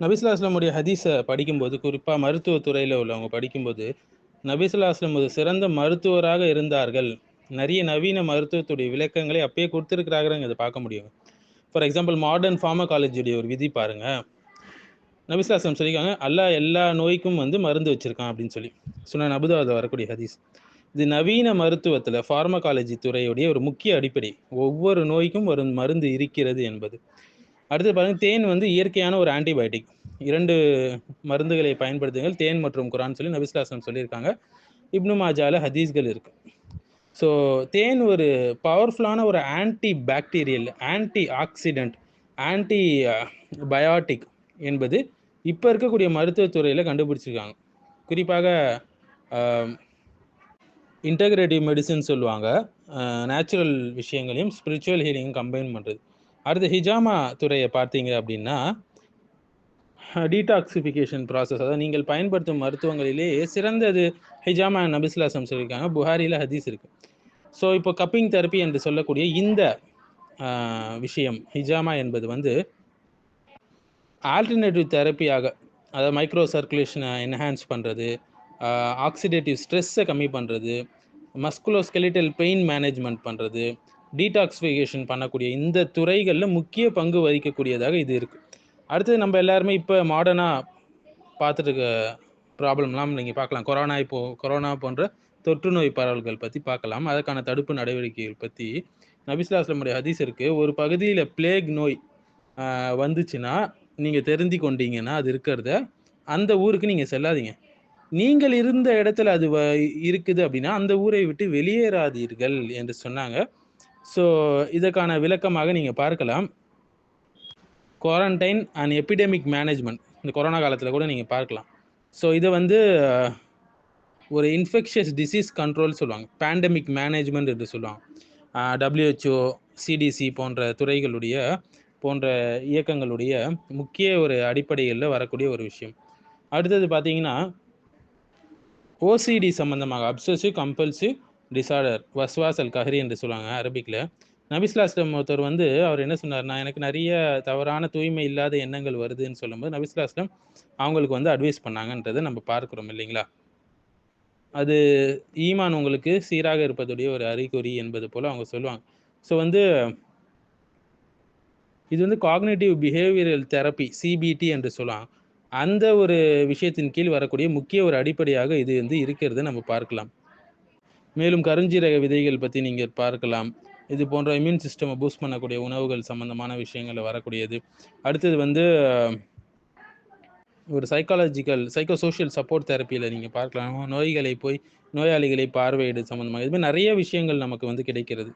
நபிசுல்லாஸ்லமுடைய ஹதீஸை படிக்கும்போது குறிப்பாக மருத்துவத்துறையில் உள்ளவங்க படிக்கும்போது நபிசுல்லாஸ்லம் ஒரு சிறந்த மருத்துவராக இருந்தார்கள். நிறைய நவீன மருத்துவத்துடைய விளக்கங்களை அப்பயே கொடுத்துருக்குறாங்கிறத பார்க்க முடியும். ஃபார் எக்ஸாம்பிள் மாடர்ன் ஃபார்மகாலஜியுடைய ஒரு விதி பாருங்கள் நபிசுல்லா அஸ்லம் சொல்லியிருக்காங்க அல்லாஹ் எல்லா நோய்க்கும் வந்து மருந்து வச்சுருக்கான் அப்படின்னு சொல்லி. சொன்ன நபுதாவில் வரக்கூடிய ஹதீஸ். இது நவீன மருத்துவத்தில் ஃபார்மகாலஜி துறையுடைய ஒரு முக்கிய அடிப்படை. ஒவ்வொரு நோய்க்கும் ஒரு மருந்து இருக்கிறது என்பது. அடுத்து பார்த்தீங்கன்னா தேன் வந்து இயற்கையான ஒரு ஆன்டிபயோட்டிக் இரண்டு மருந்துகளை பயன்படுத்துங்கள் தேன் மற்றும் குரான் சொல்லி நபிஸ்லாசனம் சொல்லியிருக்காங்க. இப்னு மாஜால ஹதீஸ்கள் இருக்கு. ஸோ தேன் ஒரு பவர்ஃபுல்லான ஒரு antibacterial antioxidant antibiotic என்பது இப்போ இருக்கக்கூடிய மருத்துவத்துறையில் கண்டுபிடிச்சிருக்காங்க. குறிப்பாக இன்டகிரேட்டிவ் மெடிசன் சொல்லுவாங்க. நேச்சுரல் விஷயங்களையும் ஸ்பிரிச்சுவல் ஹீலிங்கும் கம்பைன் பண்ணுறது அடுத்து ஹிஜாமா துறையை பார்த்தீங்க அப்படின்னா டீடாக்சிஃபிகேஷன் ப்ராசஸ் அதாவது நீங்கள் பயன்படுத்தும் மருத்துவங்களிலேயே சிறந்தது ஹிஜாமா நபிஸ்லாசம் சொல்லியிருக்காங்க. புகாரியில் ஹதீஸ் இருக்குது ஸோ இப்போ கப்பிங் தெரப்பி என்று சொல்லக்கூடிய இந்த விஷயம் ஹிஜாமா என்பது வந்து ஆல்டர்னேட்டிவ் தெரப்பியாக அதாவது மைக்ரோ சர்க்குலேஷனை என்ஹான்ஸ் பண்ணுறது ஆக்சிடேட்டிவ் ஸ்ட்ரெஸ்ஸை கம்மி பண்ணுறது மஸ்குலோஸ்கெலிட்டல் பெயின் மேனேஜ்மெண்ட் பண்ணுறது டீடாக்ஸிஃபிகேஷன் பண்ணக்கூடிய இந்த துறைகளில் முக்கிய பங்கு வகிக்கக்கூடியதாக இது இருக்குது அடுத்தது நம்ம எல்லாருமே இப்போ மாடர்னாக பார்த்துட்டு இருக்க ப்ராப்ளம்லாம் நீங்கள் பார்க்கலாம். கொரோனா இப்போது கொரோனா போன்ற தொற்று நோய் பரவல்கள் பற்றி பார்க்கலாம். அதற்கான தடுப்பு நடவடிக்கைகள் பற்றி நபிஸ்லாஸ்லமுடைய ஹதீஸ் இருக்குது ஒரு பகுதியில் பிளேக் நோய் வந்துச்சுன்னா நீங்கள் தெரிந்து கொண்டீங்கன்னா அது இருக்கிறத அந்த ஊருக்கு நீங்கள் செல்லாதீங்க. நீங்கள் இருந்த இடத்துல அது இருக்குது அப்படின்னா அந்த ஊரை விட்டு வெளியேறாதீர்கள் என்று சொன்னாங்க. ஸோ இதற்கான விளக்கமாக நீங்கள் பார்க்கலாம். குவாரண்டைன் அண்ட் எபிடமிக் மேனேஜ்மெண்ட் இந்த கொரோனா காலத்தில் கூட நீங்கள் பார்க்கலாம். ஸோ இதை வந்து ஒரு இன்ஃபெக்ஷியஸ் டிசீஸ் கண்ட்ரோல் சொல்லுவாங்க. பேண்டமிக் மேனேஜ்மெண்ட் என்று சொல்லுவாங்க. டபிள்யூஹெச்ஓ சிடிசி போன்ற துறைகளுடைய போன்ற இயக்கங்களுடைய முக்கிய ஒரு அடிப்படைகளில் வரக்கூடிய ஒரு விஷயம். அடுத்தது பார்த்தீங்கன்னா ஓசிடி சம்மந்தமாக அப்சசிவ் கம்பல்சிவ் டிசார்டர் வஸ்வாசல் கஹரி என்று சொல்லுவாங்க அரபிக்கில் நபிஸ்லாஸ்லம் ஒருத்தர் வந்து அவர் என்ன சொன்னார்னா எனக்கு நிறைய தவறான தூய்மை இல்லாத எண்ணங்கள் வருதுன்னு சொல்லும்போது நபிஸ்லாஸ்லம் அவங்களுக்கு வந்து அட்வைஸ் பண்ணாங்கன்றதை நம்ம பார்க்குறோம் இல்லைங்களா? அது ஈமான் உங்களுக்கு சீராக இருப்பதுடைய ஒரு அறிகுறி என்பது போல் அவங்க சொல்லுவாங்க. ஸோ வந்து இது வந்து காக்னேட்டிவ் பிஹேவியரல் தெரப்பி சிபிடி என்று சொல்லுவாங்க அந்த ஒரு விஷயத்தின் கீழ் வரக்கூடிய முக்கிய ஒரு அடிப்படையாக இது வந்து இருக்கிறத நம்ம பார்க்கலாம். மேலும் கருஞ்சீரக விதைகள் பற்றி நீங்கள் பார்க்கலாம். இது போன்ற இம்யூன் சிஸ்டமை பூஸ்ட் பண்ணக்கூடிய உணவுகள் சம்மந்தமான விஷயங்களில் வரக்கூடியது. அடுத்தது வந்து ஒரு சைக்காலஜிக்கல் சைக்கோ சோஷியல் சப்போர்ட் தெரப்பியில் நீங்கள் பார்க்கலாம். நோய்களை போய் நோயாளிகளை பார்வையிடு சம்மந்தமாக இதுமாதிரி நிறைய விஷயங்கள் நமக்கு வந்து கிடைக்கிறது.